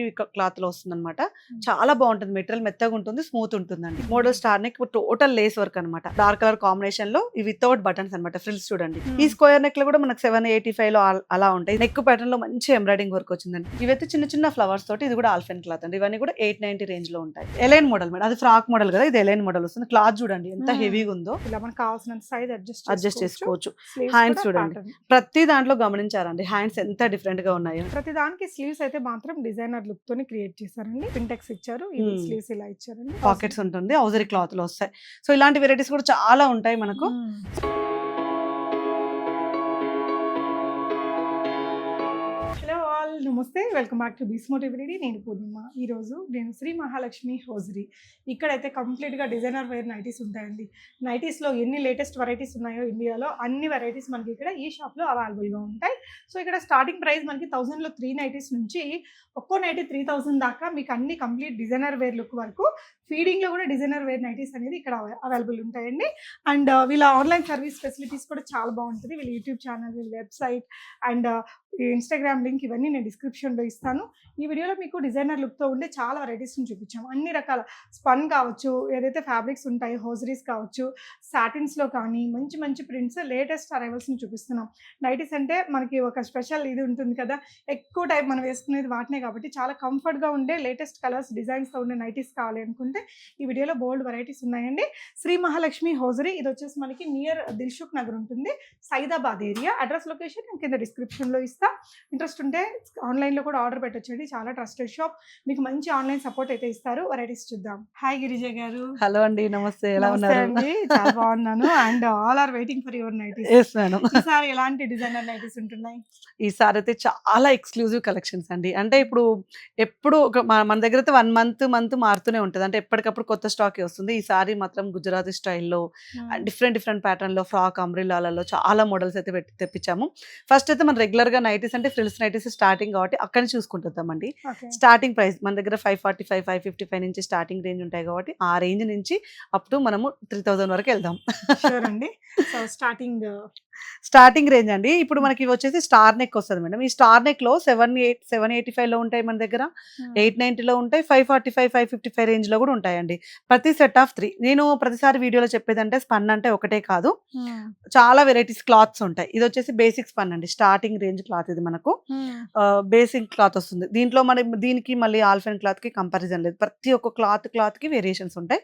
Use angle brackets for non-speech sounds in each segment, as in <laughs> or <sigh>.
క్లాత్లో వస్తుంది అనమాట చాలా బాగుంటుంది మెటీరియల్ మెత్తగా ఉంటుంది స్మూత్ ఉంటుందండి. Model star neck total lace work అనమాట డార్క్ కలర్ కాంబినేషన్లో ఈ వితౌట్ బటన్స్ అనమాట ఫ్రిల్స్ చూడండి. ఈ స్క్వేర్ నెక్లో కూడా మనకు సెవెన్ ఎయిటీ ఫైవ్లో అల- ఉంటాయి. నెక్ ప్యాటర్న్లో మంచి ఎంబ్రాయిడింగ్ వర్క్ వచ్చిందండి. ఇవైతే చిన్న చిన్న ఫ్లవర్స్ తోటి ఇది కూడా ఆల్ఫెన్ క్లాత్ అండి. ఇవన్నీ కూడా ఎయిట్ నైన్టీ రేంజ్లో ఉంటాయి. ఎలైన్ మోడల్ మేడం అది ఫ్రాక్ మోడల్ కదా ఇది ఎలైన్ మోడల్ వస్తుంది. క్లాత్ చూడండి ఎంత. హెవీగా ఉందో. ఇలా మనకు కావాల్సిన సైజ్ అడ్జస్ట్ అడ్జస్ట్ చేసుకోవచ్చు. Hands చూడండి. ప్రతి దాంట్లో గమనించారండి హ్యాండ్స్ ఎంత డిఫరెంట్గా ఉన్నాయో. ప్రతి దానికి స్లీవ్స్ అయితే మాత్రం డిజైనర్ లుక్ తోని క్రియేట్ చేశారండి. పింటెక్స్ ఇచ్చారు. స్లీవ్స్ ఇలా ఇచ్చారండి. పాకెట్స్ ఉంటుంది ఔజరీ క్లాత్లో వస్తాయి. సో ఇలాంటి వెరైటీస్ కూడా చాలా ఉంటాయి మనకు. నమస్తే welcome back to Bees Motivity నేను పూర్ణిమ. ఈరోజు నేను శ్రీ మహాలక్ష్మి హోజరీ. ఇక్కడైతే కంప్లీట్గా డిజైనర్ వేర్ నైటీస్ ఉంటాయండి. నైటీస్లో ఎన్ని లేటెస్ట్ వెరైటీస్ ఉన్నాయో ఇండియాలో అన్ని వెరైటీస్ మనకి ఇక్కడ ఈ షాప్లో అవైలబుల్గా ఉంటాయి. సో ఇక్కడ స్టార్టింగ్ ప్రైస్ మనకి థౌజండ్లో త్రీ నైటీస్ నుంచి ఒక్కో నైటీ త్రీ థౌజండ్ దాకా మీకు అన్ని కంప్లీట్ డిజైనర్ వేర్ లుక్ వరకు ఫీడింగ్లో కూడా డిజైనర్ వేర్ నైటీస్ అనేది ఇక్కడ అవైలబుల్ ఉంటాయండి. అండ్ uh, వీళ్ళ ఆన్లైన్ సర్వీస్ ఫెసిలిటీస్ కూడా చాలా బాగుంటుంది. వీళ్ళ యూట్యూబ్ ఛానల్ వీళ్ళ వెబ్సైట్ అండ్ ఇన్స్టాగ్రామ్ లింక్ ఇవన్నీ నేను డిస్క్రిప్షన్లో ఇస్తాను. ఈ వీడియోలో మీకు డిజైనర్ లుక్తో ఉండే చాలా వెరైటీస్ని చూపించాము. అన్ని రకాల స్పన్ కావచ్చు ఏదైతే ఫ్యాబ్రిక్స్ ఉంటాయో హోజరీస్ కావచ్చు సాటిన్స్లో కానీ మంచి మంచి ప్రింట్స్ లేటెస్ట్ అరైవల్స్ని చూపిస్తున్నాం. నైటీస్ అంటే మనకి ఒక స్పెషల్ ఇది ఉంటుంది కదా ఎక్కువ టైం మనం వేసుకునేది వాటినే కాబట్టి చాలా కంఫర్ట్గా ఉండే లేటెస్ట్ కలర్స్ డిజైన్స్తో ఉండే నైటీస్ కావాలి అనుకుంటే ఈ వీడియోలో బోల్డ్ వెరైటీస్ ఉన్నాయండి. శ్రీ మహాలక్ష్మి హోజరీ ఇది వచ్చేసి మనకి నియర్ దిల్షుక్ నగర్ ఉంటుంది. సైదాబాద్ ఏరియా. అడ్రస్ లొకేషన్ నేను కింద డిస్క్రిప్షన్లో ఇస్తా. ఇంట్రెస్ట్ ఉంటే ఆన్లైన్లో కూడా ఆర్డర్ పెట్టొచ్చండి. చాలా ట్రస్టెడ్ షాప్ మీకు మంచి ఆన్లైన్ సపోర్ట్ అయితే ఇస్తారు. వెరైటీస్ చూద్దాం. హాయ్ గిరిజ గారు. హలో అండి. నమస్తే. ఎలా ఉన్నారు? అండి. చాలా బాగున్నాను. And all are waiting for your nighties ఈసారి ఎలాంటి డిజైనర్ నైటీస్ ఉంటున్నాయి? ఈసారి అయితే చాలా ఎక్స్క్లూజివ్ కలెక్షన్స్ అండి. అంటే ఇప్పుడు ఎప్పుడు ఒక మన- మన దగ్గర అయితే వన్ మంత్ మంత్ మారుతూనే ఉంటుంది. అంటే ఎప్పటికప్పుడు కొత్త స్టాక్ వస్తుంది. ఈసారి మాత్రం గుజరాతీ స్టైల్లో డిఫరెంట్ డిఫరెంట్ ప్యాటర్న్లో ఫ్రాక్ అంబ్రిల్లాలలో చాలా మోడల్స్ అయితే పెట్టి తెప్పించాము. ఫస్ట్ అయితే మన రెగ్యులర్గా నైటీస్ అంటే ఫ్రిల్స్ నైటీస్ స్టార్టింగ్ కాబట్టి అక్కడి చూసుకుంటుందామండి స్టార్టింగ్ ప్రైస్ మన దగ్గర five forty five five fifty five నుంచి స్టార్టింగ్ రేంజ్ ఉంటాయి కాబట్టి ఆ రేంజ్ నుంచి అప్ టు మనము త్రీ థౌసండ్ వరకు వెళ్దాం. అండి సో <laughs> స్టార్టింగ్ స్టార్టింగ్ రేంజ్ అండి. ఇప్పుడు మనకి వచ్చేసి స్టార్ నెక్ వస్తుంది మేడం. ఈ స్టార్ నెక్లో సెవెన్ ఎయిట్ సెవెన్ ఎయిటీ ఫైవ్లో ఉంటాయి మన దగ్గర. ఎయిట్ నైన్టీలో ఉంటాయి. Five forty five five fifty five రేంజ్లో కూడా ఉంటాయండి. ప్రతి సెట్ ఆఫ్ త్రీ. నేను ప్రతిసారి వీడియోలో చెప్పేదంటే స్పన్ అంటే ఒకటే కాదు. చాలా వెరైటీస్ క్లాత్స్ ఉంటాయి. ఇది వచ్చేసి బేసిక్ స్పన్ అండి. స్టార్టింగ్ రేంజ్ క్లాత్ ఇది మనకు. బేసిక్ క్లాత్ వస్తుంది. దీంట్లో మన దీనికి మళ్ళీ ఆల్ఫెన్ క్లాత్కి కంపారిజన్ లేదు. ప్రతి ఒక్క క్లాత్ క్లాత్కి వేరియేషన్స్ ఉంటాయి.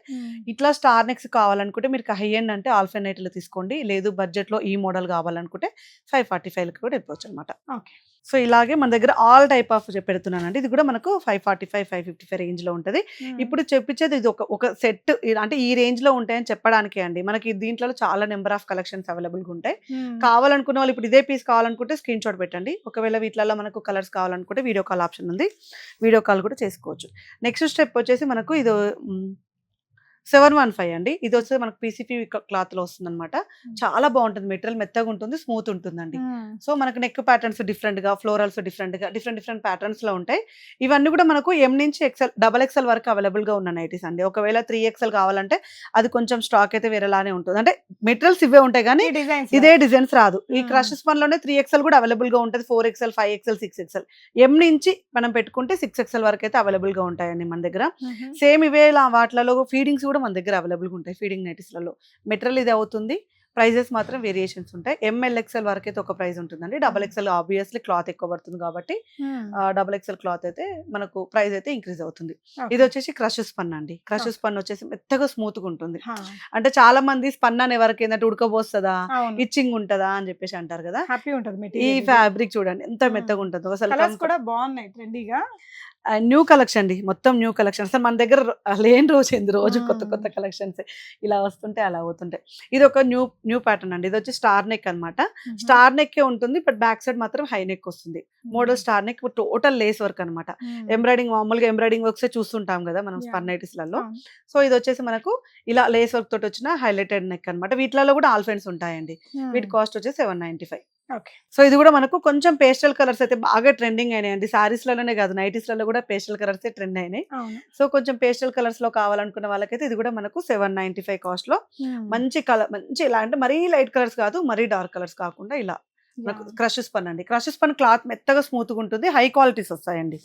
ఇట్లా స్టార్ నెక్స్ కావాలనుకుంటే మీరు హై ఎండ్ అంటే ఆల్ఫెన్ నైట్లో తీసుకోండి. లేదు బడ్జెట్లో ఈ మోడల్ కావాలనుకుంటే ఫైవ్ ఫార్టీ ఫైవ్ కూడా వెళ్ళిపోవచ్చు అనమాట Okay. సో ఇలాగే మన దగ్గర ఆల్ టైప్ ఆఫ్ పెడుతున్నానండి. ఇది కూడా మనకు five forty five five fifty five రేంజ్లో ఉంటుంది ఇప్పుడు చెప్పించేది ఇది ఒక ఒక సెట్ అంటే ఈ రేంజ్లో ఉంటాయని చెప్పడానికే అండి. మనకి దీంట్లో చాలా నెంబర్ ఆఫ్ కలెక్షన్స్ అవైలబుల్గా ఉంటాయి కావాలనుకున్న వాళ్ళు ఇప్పుడు ఇదే పీస్ కావాలనుకుంటే స్క్రీన్ షాట్ పెట్టండి. ఒకవేళ వీటిలలో మనకు కలర్స్ కావాలనుకుంటే వీడియో కాల్ ఆప్షన్ ఉంది. వీడియో కాల్ కూడా చేసుకోవచ్చు. నెక్స్ట్ స్టెప్ వచ్చేసి మనకు ఇది సెవెన్ వన్ ఫైవ్ అండి. ఇది వచ్చేసి మనకు పీసీపీ క్లాత్లో వస్తుంది అనమాట చాలా బాగుంటుంది. మెటీరియల్ మెత్తగా ఉంటుంది స్మూత్ ఉంటుందండి. సో మనకు నెక్ ప్యాటర్న్స్ డిఫరెంట్గా ఫ్లోరల్స్ డిఫరెంట్గా డిఫరెంట్ డిఫరెంట్ ప్యాటర్న్స్లో ఉంటాయి. ఇవన్నీ కూడా మనకు ఎం నుంచి ఎక్సెల్ డబల్ ఎక్సెల్ వరకు అవైలబుల్గా ఉన్న నైటీస్ అండి. ఒకవేళ త్రీ ఎక్సెల్ కావాలంటే అది కొంచెం స్టాక్ అయితే వేరేలానే ఉంటుంది. అంటే మెటీరియల్స్ ఇవే ఉంటాయి కానీ ఇదే డిజైన్స్ రాదు. ఈ. క్రషెస్లోనే త్రీ ఎక్స్ఎల్ కూడా అవైలబుల్గా ఉంటుంది. Four XL five XL six XL M నుంచి మనం పెట్టుకుంటే సిక్స్ ఎక్స్ఎల్ వరకు అయితే అవైలబుల్గా ఉంటాయండి మన దగ్గర. సేమ్ ఇవే ఇలా వాటిలలో ఫీడింగ్స్ కూడా మన దగ్గర అవైలబుల్గా ఉంటాయి ఫీడింగ్ నైటీస్లలో. మెటీరియల్ ఇది అవుతుంది. ప్రైజెస్ మాత్రం వేరియేషన్స్ ఉంటాయి. ఎంఎల్ ఎక్స్ఎల్ వరకు అయితే ఒక ప్రైస్ ఉంటుందండి. డబల్ ఎక్స్ఎల్ ఆబ్వియస్లీ క్లాత్ ఎక్కువ పడుతుంది కాబట్టి డబల్ ఎక్స్ఎల్ క్లాత్ అయితే మనకు ప్రైస్ అయితే ఇంక్రీజ్ అవుతుంది. ఇది వచ్చేసి క్రషెస్ పన్ అండి. క్రషెస్ పన్ వచ్చేసి మెత్తగా స్మూత్గా ఉంటుంది అంటే చాలా మంది స్పన్ అని ఎవరికి ఏంటంటే ఉడకబోస్తుందా ఇచ్చింగ్ ఉంటదా అని చెప్పేసి అంటారు కదా. హ్యాపీ ఉంటది ఈ ఫ్యాబ్రిక్ చూడండి ఎంత. మెత్తగా ఉంటుందో. అసలు కూడా బాగున్నాయి ట్రెండీగా? న్యూ కలెక్షన్ అండి. మొత్తం న్యూ కలెక్షన్ అసలు మన దగ్గర లేని రోజు ఏంది? రోజు కొత్త. కొత్త కలెక్షన్స్ ఇలా వస్తుంటే అలా అవుతుంటాయి. ఇది ఒక న్యూ న్యూ ప్యాటర్న్ అండి. ఇది వచ్చి స్టార్ నెక్ అన్నమాట. స్టార్ నెక్ ఉంటుంది బట్ బ్యాక్ సైడ్ మాత్రం హై నెక్ వస్తుంది. Model star neck total lace work అనమాట ఎంబ్రాయిడింగ్ మామూలుగా ఎంబ్రాయిడింగ్ వర్క్స్ చూస్తుంటాం కదా మనం Yeah. స్పన్ నైటీస్లలో సో ఇది వచ్చేసి మనకు ఇలా లేస్ వర్క్ తోటి వచ్చిన హైలైటెడ్ నెక్ అన్నమాట. వీటిలలో కూడా ఆల్ఫెన్స్ ఉంటాయండి. వీటి కాస్ట్ వచ్చేసి సెవెన్ నైన్టీ ఫైవ్. సో ఇది కూడా మనకు కొంచెం పేస్టల్ కలర్స్ అయితే బాగా ట్రెండింగ్ అయినాయండి. సారీస్ లలోనే కాదు నైటీస్లలో కూడా పేస్టల్ కలర్స్ ట్రెండ్ అయినాయి. సో కొంచెం పేస్టల్ కలర్స్లో కావాలనుకున్న వాళ్ళకైతే ఇది కూడా మనకు సెవెన్ నైన్టీ ఫైవ్ కాస్ట్లో మంచి కలర్ మంచి ఇలా అంటే మరీ లైట్ కలర్స్ కాదు మరీ డార్క్ కలర్స్ కాకుండా ఇలా. క్రష్ స్పన్ అండి. క్రష్ స్పన్ క్లాత్ మెత్తగా స్మూత్గా ఉంటుంది. హై క్వాలిటీస్ వస్తాయండి.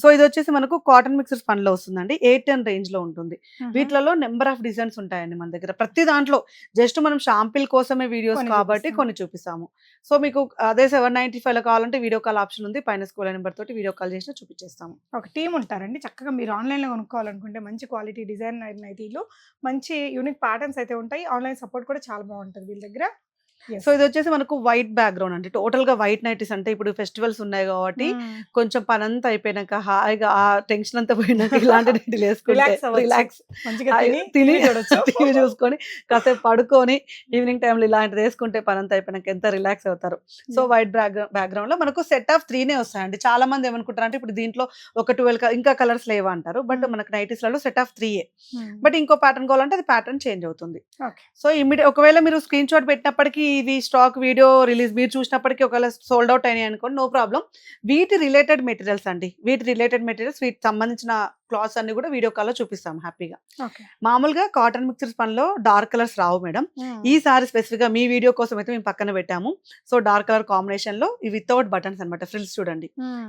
సో ఇది వచ్చేసి మనకు కాటన్ మిక్సర్ స్పన్లో వస్తుందండి. ఎయిట్ టెన్ రేంజ్లో ఉంటుంది. వీటిలలో నెంబర్ ఆఫ్ డిజైన్స్ ఉంటాయండి మన దగ్గర. ప్రతి దాంట్లో జస్ట్ మనం షాంపిల్ కోసమే వీడియోస్ కాబట్టి. కొన్ని చూపిస్తాము. సో మీకు అదే సెవెన్ నైన్టీ ఫైవ్లో కావాలంటే వీడియో కాల్ ఆప్షన్ ఉంది. పైన స్కూల్ నెంబర్ తోటి వీడియో కాల్ చేసినా చూపించేస్తాము ఒక టీం ఉంటారండి. చక్కగా మీరు ఆన్లైన్లో కొనుక్కోవాలనుకుంటే మంచి క్వాలిటీ డిజైన్ నైటీలు మంచి యూనిక్ ప్యాటర్న్స్ అయితే ఉంటాయి. ఆన్లైన్ సపోర్ట్ కూడా చాలా బాగుంటుంది వీళ్ళ దగ్గర. సో ఇది వచ్చేసి మనకు వైట్ బ్యాక్గ్రౌండ్ అండి టోటల్గా వైట్ నైటీస్ అంటే ఇప్పుడు ఫెస్టివల్స్ ఉన్నాయి కాబట్టి. కొంచెం పని అంతా అయిపోయినాక హాయిగా ఆ టెన్షన్ అంతా పోయినాక ఇలాంటి <laughs> నైటీలు వేసుకుంటే. రిలాక్స్ తిని <laughs> టీవీ చూసుకొని కాసేపు పడుకొని ఈవినింగ్ టైంలో ఇలాంటిది వేసుకుంటే పని అంతా అయిపోయినాక ఎంత రిలాక్స్ అవుతారు సో వైట్ బ్యాక్గ్రౌండ్లో మనకు సెట్ ఆఫ్ త్రీనే వస్తాయండి చాలా మంది ఏమనుకుంటారు అంటే ఇప్పుడు దీంట్లో ఒక ట్వెల్వ్ ఇంకా కలర్స్ లేవా అంటారు బట్. మనకు నైటీస్లలో సెట్ ఆఫ్ త్రీయే. బట్ ఇంకో ప్యాటర్న్ కావాలంటే అది ప్యాటర్న్ చేంజ్ అవుతుంది. సో ఇమీడియట్ ఒకవేళ మీరు స్క్రీన్ షాట్ పెట్టినప్పటికీ ఇవి స్టాక్ వీడియో రిలీజ్ మీరు చూసినప్పటికీ ఒకవేళ సోల్డ్ అవుట్ అయినాయి అనుకోండి నో ప్రాబ్లం వీటి రిలేటెడ్ మెటీరియల్స్ అండి. వీటి రిలేటెడ్ మెటీరియల్స్ వీటికి సంబంధించిన క్లాత్స్ అన్ని కూడా వీడియో కాల్లో చూపిస్తాం హ్యాపీగా. మామూలుగా కాటన్ మిక్చర్స్ పనిలో డార్క్ కలర్స్ రావు మేడం. ఈసారి స్పెసిఫిక్గా మీ వీడియో కోసం అయితే మేము పక్కన పెట్టాము. సో డార్క్ కలర్ కాంబినేషన్లో వితౌట్ బటన్స్ అన్నమాట ఫ్రిల్స్ చూడండి.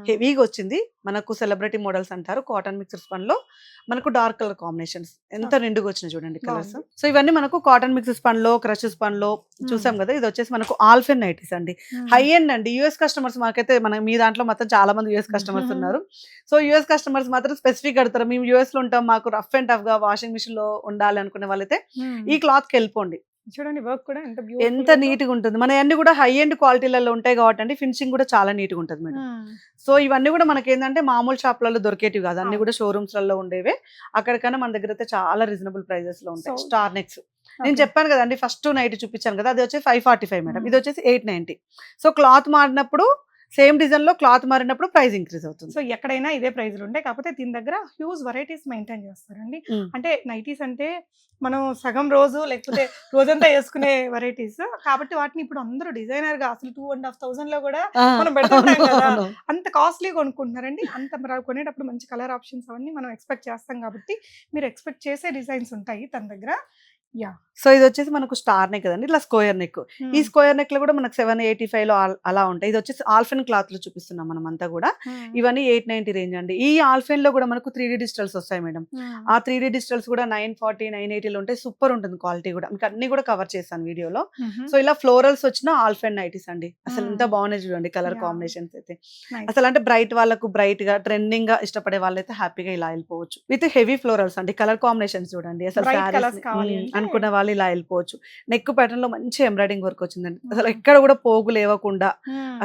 హెవీగా వచ్చింది. మనకు సెలబ్రిటీ మోడల్స్ అంటారు. కాటన్ మిక్సర్స్ పనిలో మనకు డార్క్ కలర్ కాంబినేషన్స్. ఎంత నిండుగా వచ్చినాయి చూడండి కలర్స్. సో ఇవన్నీ మనకు కాటన్ మిక్సర్స్ పనిలో క్రషెస్ పనిలో చూసాం కదా. ఇది వచ్చేసి మనకు ఆల్ఫెన్ నైటీస్ అండి. హై ఎండ్ అండి. యూఎస్ కస్టమర్స్ మాకైతే మన మీ దాంట్లో మొత్తం చాలా మంది యూఎస్ <laughs> కస్టమర్స్ ఉన్నారు. సో యూఎస్ కస్టమర్స్ మాత్రం స్పెసిఫిక్ అడుగుతారు మేము యూఎస్లో ఉంటాం మాకు రఫ్ అండ్ టఫ్గా వాషింగ్ మిషన్లో ఉండాలి అనుకునే వాళ్ళైతే. ఈ క్లాత్కి వెళ్ళిపోండి. చూడండి వర్క్ కూడా ఎంత ఎంత నీట్గా ఉంటుంది. మన అన్ని కూడా హై ఎండ్ క్వాలిటీలలో ఉంటాయి కాబట్టి అండి ఫినిషింగ్ కూడా చాలా నీట్గా ఉంటుంది మేడం సో ఇవన్నీ కూడా మనకి ఏంటంటే మామూలు షాప్లలో దొరికేటివి కాదు. అన్ని. కూడా షోరూమ్స్లలో ఉండేవే. అక్కడికన్నా మన దగ్గర అయితే చాలా రీజనబుల్ ప్రైజెస్లో ఉంటాయి. స్టార్ నెక్స్ నేను చెప్పాను కదండి ఫస్ట్ నైట్ చూపించాను కదా అది వచ్చి ఫైవ్ ఫార్టీ ఫైవ్ మేడం. ఇది వచ్చేసి ఎయిట్ నైన్టీ సో క్లాత్ మారినప్పుడు సేమ్ డిజైన్లో క్లాత్ మారినప్పుడు ప్రైస్ ఇంక్రీజ్ అవుతుంది. సో ఎక్కడైనా ఇదే ప్రైజ్లు ఉంటాయి కాకపోతే దీని దగ్గర హ్యూజ్ వెరైటీస్ మెయింటైన్ చేస్తారండి. అంటే నైటీస్ అంటే మనం సగం రోజు లేకపోతే రోజంతా వేసుకునే వెరైటీస్ కాబట్టి వాటిని ఇప్పుడు అందరూ డిజైనర్గా అసలు టూ అండ్ హాఫ్ థౌసండ్లో కూడా మనం పెడుతుంటాం అవును, కదా. అంత కాస్ట్లీ కొనుక్కుంటున్నారండి. అంత కొనేటప్పుడు మంచి కలర్ ఆప్షన్స్ అవన్నీ మనం ఎక్స్పెక్ట్ చేస్తాం కాబట్టి మీరు ఎక్స్పెక్ట్ చేసే డిజైన్స్ ఉంటాయి తన దగ్గర. సో ఇది వచ్చేసి మనకు స్టార్ నెక్ కదండి. ఇట్లా స్క్వేర్ నెక్. ఈ స్క్వేర్ నెక్లో కూడా మనకు సెవెన్ ఎయిటీ ఫైవ్లో అలా ఉంటాయి. ఇది వచ్చేసి ఆల్ఫెన్ క్లాత్లో చూపిస్తున్నాం మనం అంతా కూడా ఇవన్నీ ఎయిట్ నైన్టీ రేంజ్ అండి. ఈ ఆల్ఫెన్లో కూడా మనకు త్రీ డి డిజిటల్స్ వస్తాయి మేడం. ఆ త్రీ డి డిజిటల్స్ కూడా నైన్ ఫార్టీ నైన్ ఎయిటీలో ఉంటాయి సూపర్ ఉంటుంది క్వాలిటీ కూడా. మీకు అన్ని కూడా కవర్ చేస్తాను వీడియోలో. సో ఇలా ఫ్లోరల్స్ వచ్చిన ఆల్ఫెన్ నైటీస్ అండి. అసలు ఎంత. బాగున్నాయి చూడండి కలర్. కాంబినేషన్స్ అయితే. అసలు అంటే బ్రైట్ వాళ్ళకు బ్రైట్గా ట్రెండింగ్గా ఇష్టపడే వాళ్ళైతే హ్యాపీగా ఇలా వెళ్ళిపోవచ్చు. విత్ హెవీ ఫ్లోరల్స్ అండి. కలర్ కాంబినేషన్స్ చూడండి. అసలు అనుకున్న వాళ్ళు ఇలా వెళ్ళిపోవచ్చు. నెక్ ప్యాటర్న్లో మంచి ఎంబ్రాయిడింగ్ వర్క్ వచ్చిందండి. అసలు ఎక్కడ కూడా పోగు లేవకుండా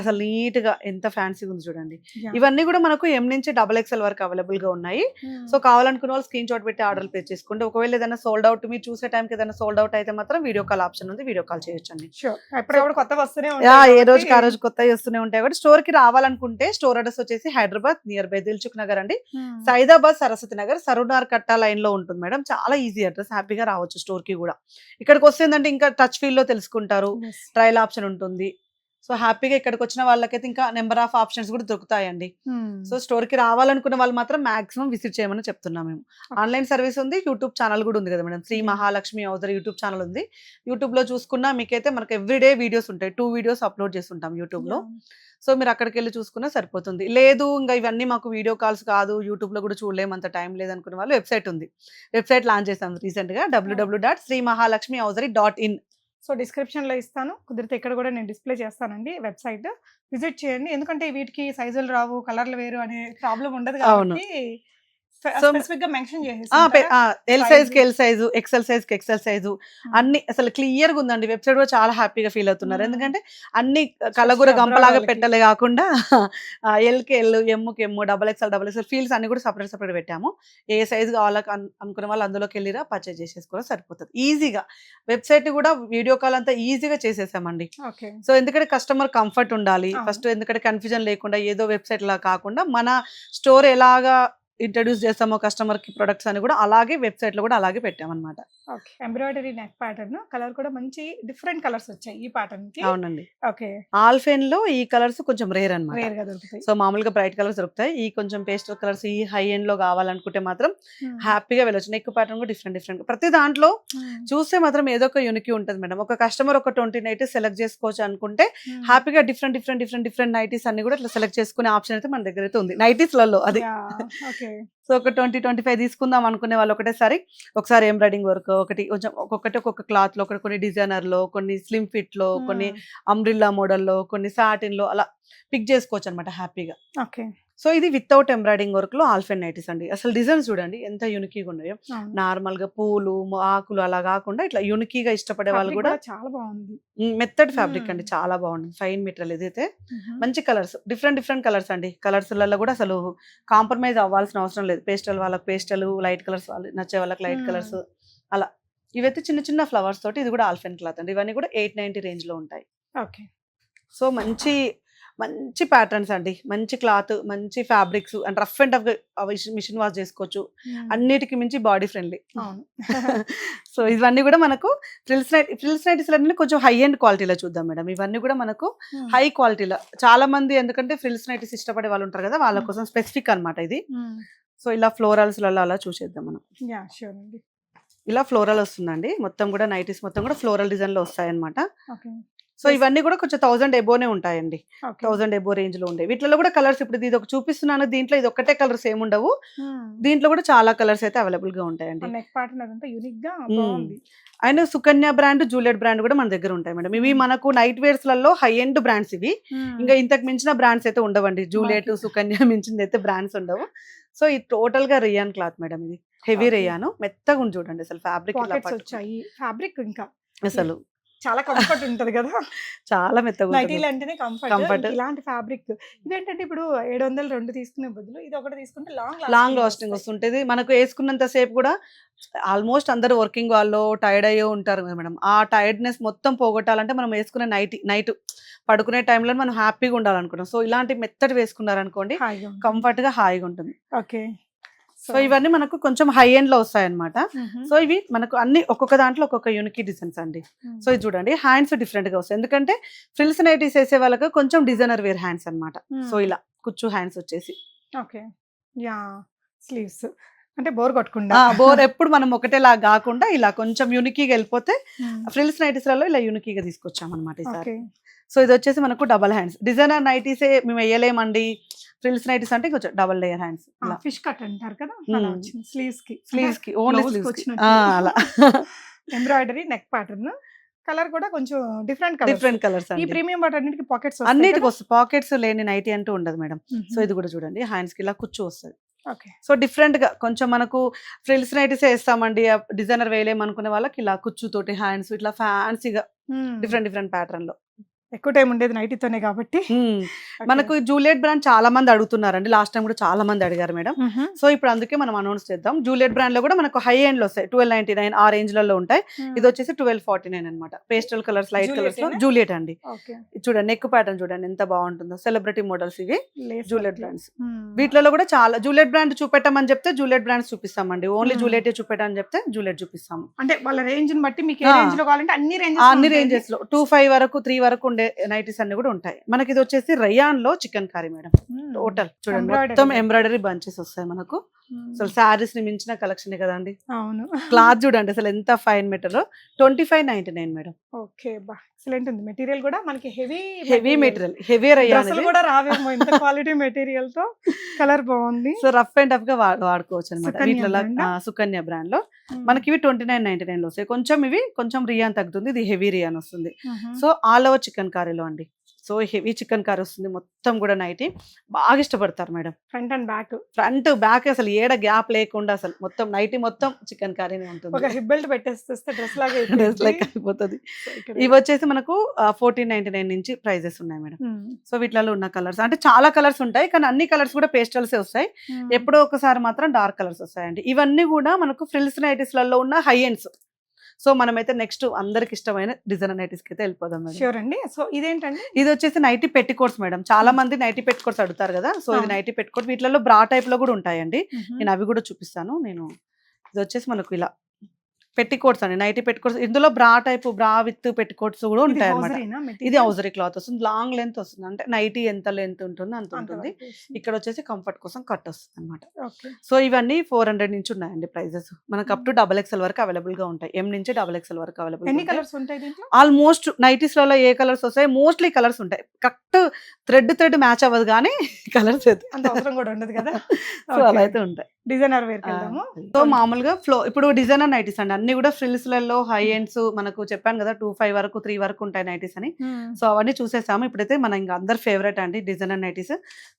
అసలు నీట్గా ఎంత ఫ్యాన్సీగా ఉంది చూడండి. ఇవన్నీ కూడా మనకు ఎం నుంచి డబల్ ఎక్స్ఎల్ వరకు అవైలబుల్గా ఉన్నాయి సో కావాలనుకున్న వాళ్ళు స్క్రీన్ షాట్ పెట్టి ఆర్డర్ ప్లేస్ చేసుకోండి. ఒకవేళ ఏదైనా సోల్డ్ అవుట్ మీరు చూసే టైంకి ఏదైనా సోల్డ్ అవుట్ అయితే మాత్రం వీడియో కాల్ ఆప్షన్ ఉంది వీడియో కాల్ చేయొచ్చండి. కొత్త ఏ రోజుకి ఆ రోజు కొత్తవి వస్తూనే ఉంటాయి కాబట్టి స్టోర్కి రావాలనుకుంటే స్టోర్ అడ్రస్ వచ్చేసి హైదరాబాద్ నియర్ బై దిల్చుక్ నగర్ అండి. సైదాబాద్ సరస్వతి నగర్ సరునార్ కట్ట లైన్లో ఉంటుంది మేడం. చాలా ఈజీ అడ్రస్. హ్యాపీగా రావచ్చు స్టోర్కి కూడా. ఇక్కడికి వస్తుందంటే ఇంకా టచ్ ఫీల్లో తెలుసుకుంటారు. ట్రయల్ ఆప్షన్ ఉంటుంది సో హ్యాపీగా ఇక్కడికి వచ్చిన వాళ్ళకైతే ఇంకా నెంబర్ ఆఫ్ ఆప్షన్స్ కూడా దొరుకుతాయండి. సో స్టోర్కి రావాలనుకున్న వాళ్ళు మాత్రం మాక్సిమం విజిట్ చేయమని చెప్తున్నాం మేము. ఆన్లైన్ సర్వీస్ ఉంది యూట్యూబ్ ఛానల్ కూడా ఉంది కదా మేడం. శ్రీ. మహాలక్ష్మి ఔదర్ యూట్యూబ్ ఛానల్ ఉంది. యూట్యూబ్లో చూసుకున్నా మీకైతే మనకు ఎవ్రీడే వీడియోస్ ఉంటాయి. టూ వీడియోస్ అప్లోడ్ చేస్తుంటాం యూట్యూబ్లో Yeah. సో మీరు అక్కడికి వెళ్ళి చూసుకున్నా సరిపోతుంది. లేదు ఇంకా ఇవన్నీ మాకు వీడియో కాల్స్ కాదు యూట్యూబ్లో కూడా చూడలేము అంత టైం లేదనుకున్న వాళ్ళు వెబ్సైట్ ఉంది. వెబ్సైట్ లాంచ్ చేసాం రీసెంట్గా WWW dot Shri Mahalakshmi hosiery dot in. So డిస్క్రిప్షన్లో ఇస్తాను. కుదిరితే ఇక్కడ కూడా నేను డిస్ప్లే చేస్తానండి వెబ్సైట్. విజిట్ చేయండి. ఎందుకంటే వీటికి సైజులు రావు కలర్లు వేరు అనే ప్రాబ్లం ఉండదు. కాబట్టి ఎల్. సైజ్కి ఎల్ సైజు ఎక్సెల్ సైజ్కి ఎక్సెల్ సైజు అన్ని అసలు క్లియర్గా ఉందండి. వెబ్సైట్ కూడా చాలా హ్యాపీగా ఫీల్ అవుతున్నారు. ఎందుకంటే అన్ని కలగూర గంపలాగా. పెట్టలే కాకుండా ఎల్కి L ఎమ్కి M double XL double XL feels అన్ని కూడా సపరేట్ సపరేట్ పెట్టాము. ఏ సైజ్ కావాలో అన్- అనుకున్న వాళ్ళు అందులోకి వెళ్ళిరా పర్చేజ్ చేసేసుకోవడం సరిపోతుంది. ఈజీగా వెబ్సైట్ కూడా వీడియో కాల్ అంతా ఈజీగా చేసేసామండి. సో ఎందుకంటే కస్టమర్ కంఫర్ట్ ఉండాలి. ఫస్ట్ ఎందుకంటే కన్ఫ్యూజన్ లేకుండా ఏదో వెబ్సైట్ లా కాకుండా మన స్టోర్ ఎలాగా ఇంట్రడ్యూస్ చేస్తామో కస్టమర్కి ప్రొడక్ట్స్ అని కూడా అలాగే వెబ్సైట్లో కూడా అలాగే పెట్టామన్నమాట. Okay embroidery neck pattern colour కూడా మంచి డిఫరెంట్ కలర్స్ వచ్చాయి ఈ ప్యాటర్న్కి. అవునండి. ఓకే ఆల్ఫెన్లో ఈ కలర్స్ కొంచెం రేర్ అన్నమాట. రేర్గా దొరుకుతాయి. సో మామూలుగా బ్రైట్ కలర్స్ దొరుకుతాయి. ఈ కొంచెం పేస్టల్ కలర్స్ ఈ హై ఎండ్లో కావాలనుకుంటే మాత్రం Hmm. హ్యాపీగా వెళ్ళొచ్చు. నెక్ ప్యాటర్న్ కూడా డిఫరెంట్ డిఫరెంట్ ప్రతి దాంట్లో Hmm. చూస్తే మాత్రం ఏదో ఒక యూనిక్ ఉంటుంది మేడం. ఒక కస్టమర్ ఒక ట్వంటీ నైట్ సెలెక్ట్ చేసుకోవచ్చు అనుకుంటే Hmm. హ్యాపీగా different different different different nighties అన్ని కూడా ఇట్లా సెలెక్ట్ చేసుకునే ఆప్షన్ అయితే మన దగ్గర అయితే ఉంది. నైటీస్లలో అది. సో ఒక ట్వంటీ ట్వంటీ ఫైవ్ తీసుకుందాం అనుకునే వాళ్ళు ఒకటేసారి ఒకసారి ఎంబ్రాయిడింగ్ వర్క్ ఒకటి కొంచెం ఒక్కొక్కటి ఒక్కొక్క క్లాత్లో ఒకటి కొన్ని డిజైనర్లో కొన్ని స్లిమ్ ఫిట్లో కొన్ని Hmm. అంబ్రిల్లా మోడల్లో కొన్ని సాటిన్లో అలా పిక్ చేసుకోవచ్చు అనమాట హ్యాపీగా ఓకే సో ఇది వితౌట్ ఎంబ్రాయిడింగ్ వర్క్లో ఆల్ఫెన్ నైటీస్ అండి. అసలు డిజైన్స్ చూడండి ఎంత యూనికీగా ఉన్నాయో. నార్మల్గా పూలు ఆకులు అలా కాకుండా ఇట్లా యూనికీగా ఇష్టపడే వాళ్ళు కూడా చాలా బాగుంది. మెత్తడ్ ఫ్యాబ్రిక్ అండి. చాలా బాగుంది. ఫైన్ మెటీరియల్ ఇదైతే. Mhm. మంచి కలర్స్ డిఫరెంట్ డిఫరెంట్ కలర్స్ అండి. కలర్స్లలో కూడా అసలు కాంప్రమైజ్ అవ్వాల్సిన అవసరం లేదు. పేస్టల్ వాళ్ళకి పేస్టల్ లైట్ కలర్స్ వాళ్ళు నచ్చే వాళ్ళకి లైట్. కలర్స్ అలా. ఇవైతే చిన్న చిన్న ఫ్లవర్స్ తోటి ఇది కూడా ఆల్ఫెన్ క్లాత్ అండి. ఇవన్నీ కూడా ఎయిట్ నైన్టీ రేంజ్లో ఉంటాయి. ఓకే. సో మంచి మంచి ప్యాటర్న్స్ అండి. మంచి క్లాత్ మంచి fabrics and rough and tough machine wash చేసుకోవచ్చు. అన్నిటికి మించి బాడీ ఫ్రెండ్లీ <laughs> సో ఇవన్నీ కూడా మనకు ఫ్రిల్స్ నైట్ ఫ్రిల్స్ నైట్స్ అన్ని కొంచెం హై ఎండ్ క్వాలిటీలో చూద్దాం మేడం. ఇవన్నీ కూడా మనకు. హై క్వాలిటీలో చాలా మంది ఎందుకంటే ఫ్రిల్స్ నైట్స్ ఇష్టపడే వాళ్ళు ఉంటారు కదా వాళ్ళ. కోసం స్పెసిఫిక్ అన్నమాట ఇది. సో ఇలా ఫ్లోరల్స్లలో అలా చూసేద్దాం మనం. షూర్ అండి. ఇలా ఫ్లోరల్ వస్తుందండి. మొత్తం కూడా నైటీస్ మొత్తం కూడా ఫ్లోరల్ డిజైన్లో వస్తాయి అనమాట ఓకే. సో ఇవన్నీ కూడా కొంచెం థౌసండ్ ఎబోనే ఉంటాయండి. థౌసండ్ ఎబో రేంజ్లో ఉండే వీటిలో కూడా కలర్స్ ఇప్పుడు ఇది ఒక చూపిస్తున్నాను. దీంట్లో ఇది ఒక్కటే కలర్స్ ఏముండవు Hmm. దీంట్లో కూడా చాలా కలర్స్ అయితే అవైలబుల్గా ఉంటాయండి యూనిక్గా Hmm. And Sukanya brand Juliet brand కూడా మన దగ్గర ఉంటాయి మేడం. ఇవి Hmm. మనకు నైట్ వేర్స్లలో హై ఎండ్ బ్రాండ్స్ ఇవి. ఇంకా ఇంతకు మించిన బ్రాండ్స్ అయితే ఉండవండి. జూలియట్. సుకన్య <laughs> మించింది అయితే బ్రాండ్స్ ఉండవు. సో ఇది టోటల్గా రియాన్ క్లాత్ మేడం ఇది. హెవీ. రియాను మెత్తగా ఉంది చూడండి అసలు ఫ్యాబ్రిక్ ఫ్యాబ్రిక్ ఇంకా. అసలు చాలా కంఫర్ట్ ఉంటది కదా. చాలా మెత్తగా నైటీలు అంటేనే కంఫర్ట్ Comfort. ఇలాంటి ఫ్యాబ్రిక్ ఇదేంటంటే ఇప్పుడు ఏడు వందలు రెండు తీసుకునే బదులు ఇది ఒకటి తీసుకుంటే లాంగ్ లాంగ్ లాస్టింగ్ వస్తుంటది. మనకు వేసుకున్నంత సేపు కూడా ఆల్మోస్ట్ అందరు వర్కింగ్ వాళ్ళు టైర్డ్ అయ్యే ఉంటారు కదా మేడం ఆ టైర్డ్నెస్ మొత్తం పోగొట్టాలంటే మనం వేసుకునే నైట్ నైట్ పడుకునే టైంలో మనం హ్యాపీగా ఉండాలనుకుంటాం సో ఇలాంటి మెత్తటి వేసుకున్నారనుకోండి కంఫర్ట్గా హాయిగా ఉంటుంది. ఓకే సో ఇవన్నీ మనకు కొంచెం హై ఎండ్లో వస్తాయి అనమాట సో ఇవి మనకు అన్ని ఒక్కొక్క దాంట్లో ఒక్కొక్క యూనిక్ డిజైన్స్ అండి. సో ఇది చూడండి హ్యాండ్స్ డిఫరెంట్గా వస్తాయి. ఎందుకంటే ఫ్రిల్స్ నైటీస్ వేసే వాళ్ళకి కొంచెం డిజైనర్ వేర్ హ్యాండ్స్ అన్నమాట. సో ఇలా కుచ్చు హ్యాండ్స్ వచ్చేసి. ఓకే. యా స్లీవ్స్ అంటే బోర్ కొట్టకుండా. బోర్ ఎప్పుడు మనం ఒకటేలా కాకుండా ఇలా కొంచెం యూనికీగా వెళ్ళిపోతే ఫ్రిల్స్ నైటీస్లలో ఇలా యూనికీగా తీసుకొచ్చాం అనమాట ఈసారి. సో ఇది వచ్చేసి మనకు డబల్ హ్యాండ్స్ డిజైనర్ నైటీసే మేము వేయలేమండి. ఫ్రిల్స్ నైటీస్ అంటే కొంచెం double layer hands fish cut అంటారు కదా స్లీవ్స్కి. స్లీవ్స్కి ఓన్లీ స్లీవ్స్. అలా. ఎంబ్రాయిడరీ నెక్ ప్యాటర్న్ కలర్ కూడా కొంచెం డిఫరెంట్ కలర్ డిఫరెంట్ కలర్స్ ఈ ప్రీమియం బట్ అన్నిటికి పాకెట్స్ అన్నిటికి వస్తుంది పాకెట్స్ లేని నైటీ అంటూ ఉండదు మేడం. సో ఇది కూడా చూడండి. హ్యాండ్స్కి ఇలా కుచ్చు వస్తుంది. ఓకే. సో డిఫరెంట్గా కొంచెం మనకు ఫ్రిల్స్ నైటీస్ వేస్తామండి. డిజైనర్ వేయలేమనుకునే వాళ్ళకి ఇలా కుచ్చుతోటి హ్యాండ్స్ ఇట్లా ఫ్యాన్సీగా డిఫరెంట్ డిఫరెంట్ ప్యాటర్న్లో. ఎక్కువ టైం ఉండేది నైటీతోనే కాబట్టి. మనకు జూలియట్ బ్రాండ్ చాలా మంది అడుగుతున్నారండి. లాస్ట్ టైం కూడా చాలా మంది అడిగారు మేడం. సో ఇప్పుడు అందుకే మనం అనౌన్స్ చేద్దాం. జూలియట్ బ్రాండ్లో కూడా మనకు హై ఎండ్లో వస్తాయి. ట్వెల్వ్ నైన్టీ నైన్ ఆ రేంజ్లలో ఉంటాయి ఇది వచ్చేసి ట్వెల్వ్ ఫార్టీ నైన్ అనమాట పేస్టల్ కలర్స్ లైట్ కలర్స్లో? జూలియట్ అండి. చూడండి నెక్ ప్యాటర్న్ చూడండి ఎంత బాగుంటుందో. సెలబ్రిటీ మోడల్స్ ఇవి జూలియట్. బ్రాండ్స్. వీటిలో కూడా చాలా జూలియట్ బ్రాండ్ చూపెట్టమని చెప్తే జూలియట్ బ్రాండ్స్ చూపిస్తామండి. ఓన్లీ. జూలియట్ చూపెట్టని చెప్తే జూలియట్ చూపిస్తాము. అంటే వాళ్ళ రేంజ్ బట్టి మీకు లో అన్ని రేంజెస్లో టూ ఫైవ్ వరకు త్రీ వరకు ఉండే నైటీస్ అన్ని కూడా ఉంటాయి. మనకి ఇది వచ్చేసి రయాన్లో చికెన్ కర్రీ మేడం. టోటల్ చూడండి మొత్తం. ఎంబ్రాయిడరీ బంచెస్ వస్తాయి మనకు. అసలు శారీస్ని మించిన కలెక్షన్ కదండి? అవును. క్లాత్ చూడండి అసలు ఎంత fine material twenty five ninety nine madam. Okay బా. ఎక్సలెంట్ ఉంది. మెటీరియల్ కూడా మనకి హెవీ హెవీ మెటీరియల్. హెవీ డ్రెస్సులు కూడా రావేమో ఇంత క్వాలిటీ మెటీరియల్తో. కలర్ బాగుంది. సో రఫ్ అండ్ టఫ్గా వాడుకోవచ్చు అనమాట వీటిలో? సుకన్య బ్రాండ్లో. మనకి ఇవి ట్వంటీ నైన్ నైన్టీ నైన్లో వస్తాయి. కొంచెం ఇవి కొంచెం రియాన్ తగ్గుతుంది. ఇది హెవీ రియాన్ వస్తుంది. సో ఆల్ ఓవర్ చికెన్ కర్రీలో అండి. సో హెవీ చికెన్ కర్రీ వస్తుంది మొత్తం కూడా నైటీ. బాగా ఇష్టపడతారు madam. Front and back. Front back అసలు ఏడ గ్యాప్ లేకుండా అసలు మొత్తం నైటీ మొత్తం చికెన్ కర్రీనే ఒక ఉంటుంది హిప్ బెల్ట్ పెట్టేస్తే డ్రెస్ లాగా <laughs> డ్రెస్ లైక్ అయిపోతుంది. ఇవి వచ్చేసి మనకు ఫోర్టీన్ నైన్టీ నైన్ నుంచి ప్రైజెస్ ఉన్నాయి మేడం. సో వీటిలో ఉన్న కలర్స్ అంటే చాలా కలర్స్ ఉంటాయి కానీ అన్ని కలర్స్ కూడా పేస్టల్సే వస్తాయి. ఎప్పుడో ఒకసారి మాత్రం డార్క్ కలర్స్ వస్తాయండి. ఇవన్నీ కూడా మనకు ఫ్రిల్స్ నైటీస్లలో ఉన్న హై ఎండ్స్ సో మనమైతే నెక్స్ట్ అందరికి ఇష్టమైన డిజైనర్ నైటీస్కి అయితే వెళ్ళిపోదాం మేడం. షూర్ అండి సో ఇదేంటండి? ఇది వచ్చేసి నైటీ పెట్టికోట్స్ మేడం. చాలా మంది నైటీ పెట్టుకోట్స్ అడుగుతారు కదా సో ఇది. నైటీ పెట్టుకోట్ వీటిలో బ్రా టైప్లో కూడా ఉంటాయండి. నేను అవి కూడా చూపిస్తాను. నేను ఇది వచ్చేసి మనకు ఇలా పెట్టికోట్స్ అండి. Nighty petticoats. ఇందులో బ్రా టైప్ బ్రా విత్ పెట్టికోట్స్ కూడా ఇది ఉంటాయి అనమాట ఇది? హౌజరీ క్లాత్ వస్తుంది. లాంగ్ లెంత్ వస్తుంది. అంటే నైటీ ఎంత లెంత్ ఉంటుందో అంత ఉంటుంది. ఇక్కడ వచ్చేసి కంఫర్ట్ కోసం కట్ వస్తుంది అనమాట. సో ఇవన్నీ ఫోర్ హండ్రెడ్ నుంచి ఉన్నాయండి ప్రైజెస్. మనకు అప్ టు డబల్ ఎక్స్ఎల్ వరకు అవైలబుల్గా ఉంటాయి. ఎం నుంచి డబల్ ఎక్స్ఎల్ వరకు అవైలబుల్ ఎన్ని కలర్స్ ఉంటాయి ఆల్మోస్ట్ నైటీస్లలో ఏ కలర్స్ వస్తాయి మోస్ట్లీ కలర్స్ ఉంటాయి. కరెక్ట్ థ్రెడ్ థ్రెడ్ మ్యాచ్ అవ్వదు కానీ <laughs> కలర్స్ అయితే అంత అవసరం కూడా ఉండదు కదా? <laughs> సో అలా అయితే ఉంటాయి. డిజైనర్ వేర్ సో మామూలుగా ఫ్లో ఇప్పుడు డిజైనర్ నైటీస్ అండి. అన్ని కూడా ఫ్రిల్స్లలో హై ఎండ్స్ మనకు చెప్పాను కదా టూ ఫైవ్ వరకు త్రీ వరకు ఉంటాయి నైటీస్ అని. సో అవన్నీ చూసేసాము. ఇప్పుడైతే మన ఇంకా అందరు ఫేవరెట్ అండి డిజైనర్ నైటీస్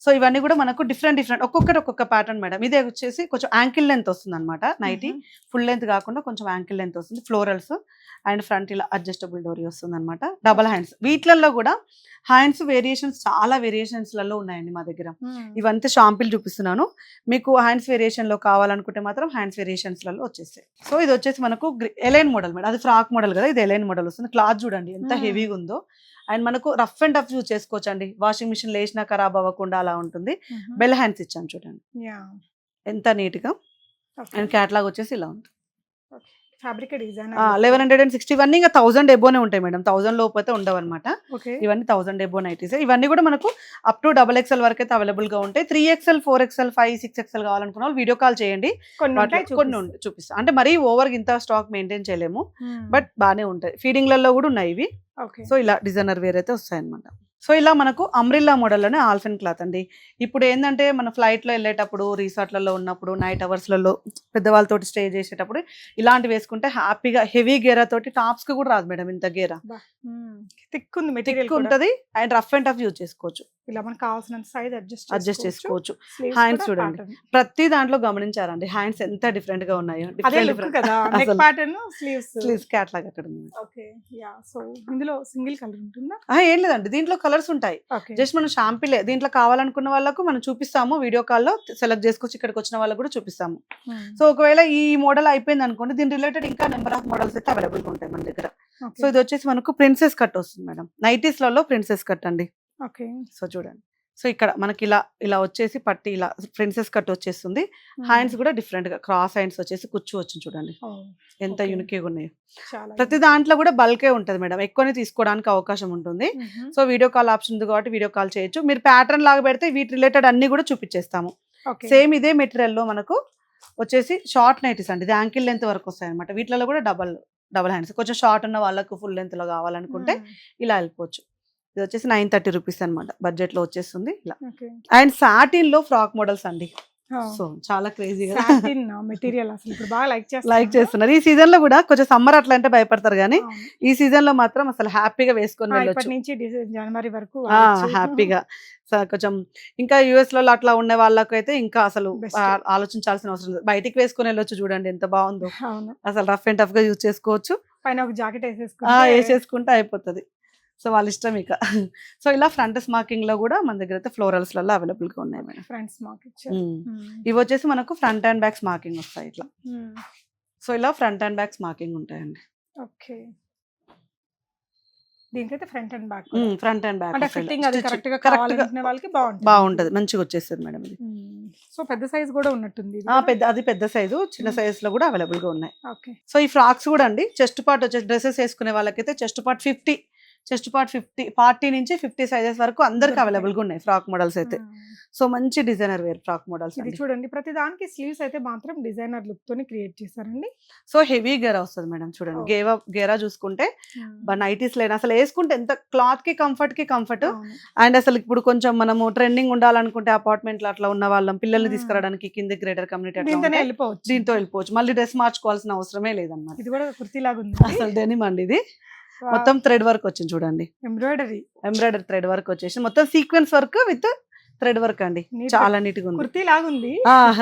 సో ఇవన్నీ కూడా మనకు డిఫరెంట్ డిఫరెంట్ ఒక్కొక్కటి ఒక్కొక్క ప్యాటర్న్ మేడం ఇదే వచ్చేసి కొంచెం యాంకిల్ లెంత్ వస్తుంది అనమాట నైటీ ఫుల్ లెంత్ కాకుండా కొంచెం యాంకిల్ లెంత్ వస్తుంది. ఫ్లోరల్స్ అండ్ ఫ్రంట్ ఇలా అడ్జస్టబుల్ డోరీ వస్తుంది అనమాట డబల్ హ్యాండ్స్ వీటిలలో కూడా హ్యాండ్స్ వేరియేషన్స్ చాలా variations లలో ఉన్నాయండి మా దగ్గర. ఇవంతా షాంపిల్ చూపిస్తున్నాను. మీకు హ్యాండ్స్ వేరియేషన్లో కావాలనుకుంటే మాత్రం హ్యాండ్స్ వేరియేషన్స్లలో వచ్చేస్తాయి. సో ఇది వచ్చేసి మనకు ఎలైన్ మోడల్ మేడం. అది ఫ్రాక్ మోడల్ కదా ఇది ఎలైన్ మోడల్ వస్తుంది. క్లాత్ చూడండి ఎంత. హెవీగా ఉందో. అండ్ మనకు రఫ్ అండ్ టఫ్ యూజ్ చేసుకోవచ్చు అండి వాషింగ్ మిషన్ లేసినా ఖరాబ్ అవ్వకుండా అలా ఉంటుంది. బెల్ హ్యాండ్స్ ఇచ్చాను చూడండి. ఎంత నీట్గా అండ్ క్యాట్లాగ్ వచ్చేసి ఇలా ఉంది fabric design eleven hundred and sixty ఇవన్నీ ఇంకా థౌసండ్ ఎబోనే ఉంటాయి మేడం. థౌసండ్ లోపు అయితే ఉండవు అనమాట ఇవన్నీ థౌసండ్ ఎబో నైటీస్. ఇవన్నీ కూడా మనకు అప్ టు డబల్ ఎక్స్ఎల్ వరకు అయితే అవైలబుల్గా ఉంటాయి. Three XL four XL five six XL కావాలనుకున్న వాళ్ళు వీడియో కాల్ చేయండి. కొన్ని చూపిస్తాం. అంటే మరీ ఓవర్ ఇంత స్టాక్ మెయింటైన్ చేయలేము. బట్ బాగానే ఉంటాయి. ఫీడింగ్లలో కూడా ఉన్నాయి ఇవి. సో ఇలా డిజైనర్ వేర్ అయితే వస్తాయి అనమాట సో ఇలా మనకు అమ్రిల్లా మోడల్లోనే ఆల్ఫెన్ క్లాత్ అండి. ఇప్పుడు ఏంటంటే మన ఫ్లైట్లో వెళ్ళేటప్పుడు రిసార్ట్లలో ఉన్నప్పుడు నైట్ అవర్స్లలో పెద్దవాళ్ళతోటి స్టే చేసేటప్పుడు ఇలాంటివి వేసుకుంటే హ్యాపీగా హెవీ గేరా తోటి టాప్స్కి కూడా రాదు మేడం ఇంత గేరా. థిక్ ఉంది మెటీరియల్ థిక్ ఉంటుంది and rough and tough use చేసుకోవచ్చు. ఇలా మనకు కావాల్సినంత సైజ్ అడ్జస్ట్ అడ్జస్ట్ చేసుకోవచ్చు. Hands చూడండి. ప్రతి దాంట్లో గమనించారండి. హ్యాండ్స్ ఎంత డిఫరెంట్గా ఉన్నాయో. Sleeves sleeves okay yeah so ఇందులో సింగిల్ కలర్ ఉంటుందా? ఏం లేదండి. దీంట్లో కలర్స్ ఉంటాయి. జస్ట్ మనం షాంపిలే దీంట్లో కావాలనుకున్న వాళ్ళకు మనం చూపిస్తాము. వీడియో కాల్లో సెలెక్ట్ చేసుకోవచ్చు. ఇక్కడికి వచ్చిన వాళ్ళకు కూడా చూపిస్తాము. సో ఒకవేళ ఈ మోడల్ అయిపోయింది అనుకోండి దీని రిలేటెడ్ ఇంకా నెంబర్ ఆఫ్ మోడల్స్ అయితే అవైలబుల్గా ఉంటాయి మన దగ్గర. సో ఇది వచ్చేసి మనకు ప్రిన్సెస్ కట్ వస్తుంది మేడం నైటీస్లలో ప్రిన్సెస్ కట్ అండి. ఓకే. సో చూడండి. సో ఇక్కడ మనకి ఇలా ఇలా వచ్చేసి పట్టి ఇలా ప్రిన్సెస్ కట్ వచ్చేస్తుంది. హ్యాండ్స్ కూడా డిఫరెంట్గా క్రాస్ హ్యాండ్స్ వచ్చేసి కుచ్చు వచ్చింది చూడండి. ఎంత Okay. యూనిక్ ఉన్నాయి. ప్రతి దాంట్లో కూడా బల్కే ఉంటుంది మేడం. ఎక్కువనే తీసుకోవడానికి అవకాశం ఉంటుంది. సో వీడియో కాల్ ఆప్షన్ ఉంది కాబట్టి వీడియో కాల్ చేయొచ్చు. మీరు ప్యాటర్న్ లాగా పెడితే వీటి రిలేటెడ్ అన్ని కూడా చూపించేస్తాము సేమ్ ఇదే మెటీరియల్లో మనకు వచ్చేసి షార్ట్ నైటీస్ అండి. ఇది యాంకిల్ లెంత్ వరకు వస్తాయి అనమాట వీటిలో కూడా డబల్ డబల్ హ్యాండ్స్. కొంచెం షార్ట్ ఉన్న వాళ్ళకు ఫుల్ లెంత్లో కావాలనుకుంటే ఇలా వెళ్ళిపోవచ్చు. ఇది వచ్చేసి నైన్ థర్టీ రూపీస్ అనమాట బడ్జెట్లో వచ్చేస్తుంది ఇలా. అండ్ సాటిన్లో ఫ్రాక్ మోడల్స్ అండి. సో చాలా క్రేజీగా మెటీరియల్ అసలు ఇప్పుడు బాగా లైక్ చేస్తారు లైక్ చేస్తున్నారు. ఈ సీజన్లో కూడా కొంచెం సమ్మర్ అట్లా అంటే భయపడతారు కానీ ఈ సీజన్లో మాత్రం అసలు హ్యాపీగా వేసుకొని వెళ్ళొచ్చు. నుంచి జనవరి వరకు. హ్యాపీగా. కొంచెం ఇంకా యుఎస్లో అట్లా ఉండే వాళ్ళకైతే ఇంకా అసలు ఆలోచించాల్సిన అవసరం లేదు. బయటికి వేసుకొని వెళ్ళొచ్చు చూడండి ఎంత బాగుందో. అసలు రఫ్ అండ్ టఫ్గా యూజ్ చేసుకోవచ్చు. పైన ఒక జాకెట్ వేసేసుకుంటే వేసేసుకుంటే అయిపోతుంది. సో వాళ్ళ ఇష్టం ఇక. సో ఇలా ఫ్రంట్ స్మాకింగ్లో కూడా మన దగ్గర అయితే ఫ్లోరల్స్లలో అవైలబుల్గా ఉన్నాయి మేడం ఫ్రెండ్స్ మాకు ఇవి వచ్చేసి మనకు ఫ్రంట్ అండ్ బ్యాక్ స్మాకింగ్ వస్తాయి ఇట్లా. సో ఇలా ఫ్రంట్ అండ్ బ్యాక్ స్మాకింగ్ ఉంటాయండి. ఓకే. దీనికైతే front and back front and back అంటే ఫిట్టింగ్ అది కరెక్ట్గా కావాలనుకునే వాళ్ళకి బాగుంటుంది. బాగుంటది. మంచిగా వచ్చేస్తుంది మేడం ఇది. సో పెద్ద సైజ్ కూడా ఉన్నట్టుంది. పెద్ద అది పెద్ద సైజు చిన్న. సైజ్లో కూడా అవైలబుల్గా ఉన్నాయి. ఓకే. సో ఈ ఫ్రాక్స్ కూడా అండి చెస్ట్ పార్ట్ వచ్చేసి డ్రెస్సెస్ వేసుకునే వాళ్ళకైతే chest part fifty chest part fifty forty నుంచి ఫిఫ్టీ సైజెస్ వరకు అందరికి దొరుకుతాయి. అవైలబుల్గా ఉన్నాయి ఫ్రాక్ మోడల్స్ అయితే. సో మంచి డిజైనర్ వేర్ ఫ్రాక్ మోడల్స్ ఇది చూడండి ప్రతి దానికి స్లీవ్స్ అయితే మాత్రం డిజైనర్ లుక్ తోని క్రియేట్ చేశారండి సో హెవీ గేరా వస్తుంది మేడం చూడండి. గేవా గేరా చూసుకుంటే నైటీస్ లేని అసలు వేసుకుంటే ఎంత క్లాత్కి కంఫర్ట్. కి కంఫర్ట్. అండ్ అసలు ఇప్పుడు కొంచెం మనము ట్రెండింగ్ ఉండాలనుకుంటే అపార్ట్మెంట్లో అట్లా ఉన్న వాళ్ళం పిల్లల్ని. తీసుకురావడానికి కింద గ్రేటర్ కమ్యూనిటీ వెళ్ళిపోవచ్చు. దీంతో వెళ్ళిపోవచ్చు. మళ్ళీ డ్రెస్ మార్చుకోవాల్సిన అవసరమే లేదన్నమాట. ఇది కూడా కుర్తీ లాగా ఉంది అసలు డెనిమ్ అండి ఇది. మొత్తం థ్రెడ్ వర్క్ వచ్చింది చూడండి. ఎంబ్రాయిడరీ ఎంబ్రాయిడరీ థ్రెడ్ వర్క్ వచ్చేసి మొత్తం sequence work with thread work అండి. చాలా నీట్గా ఉంది. కుర్తీ లాగా ఉంది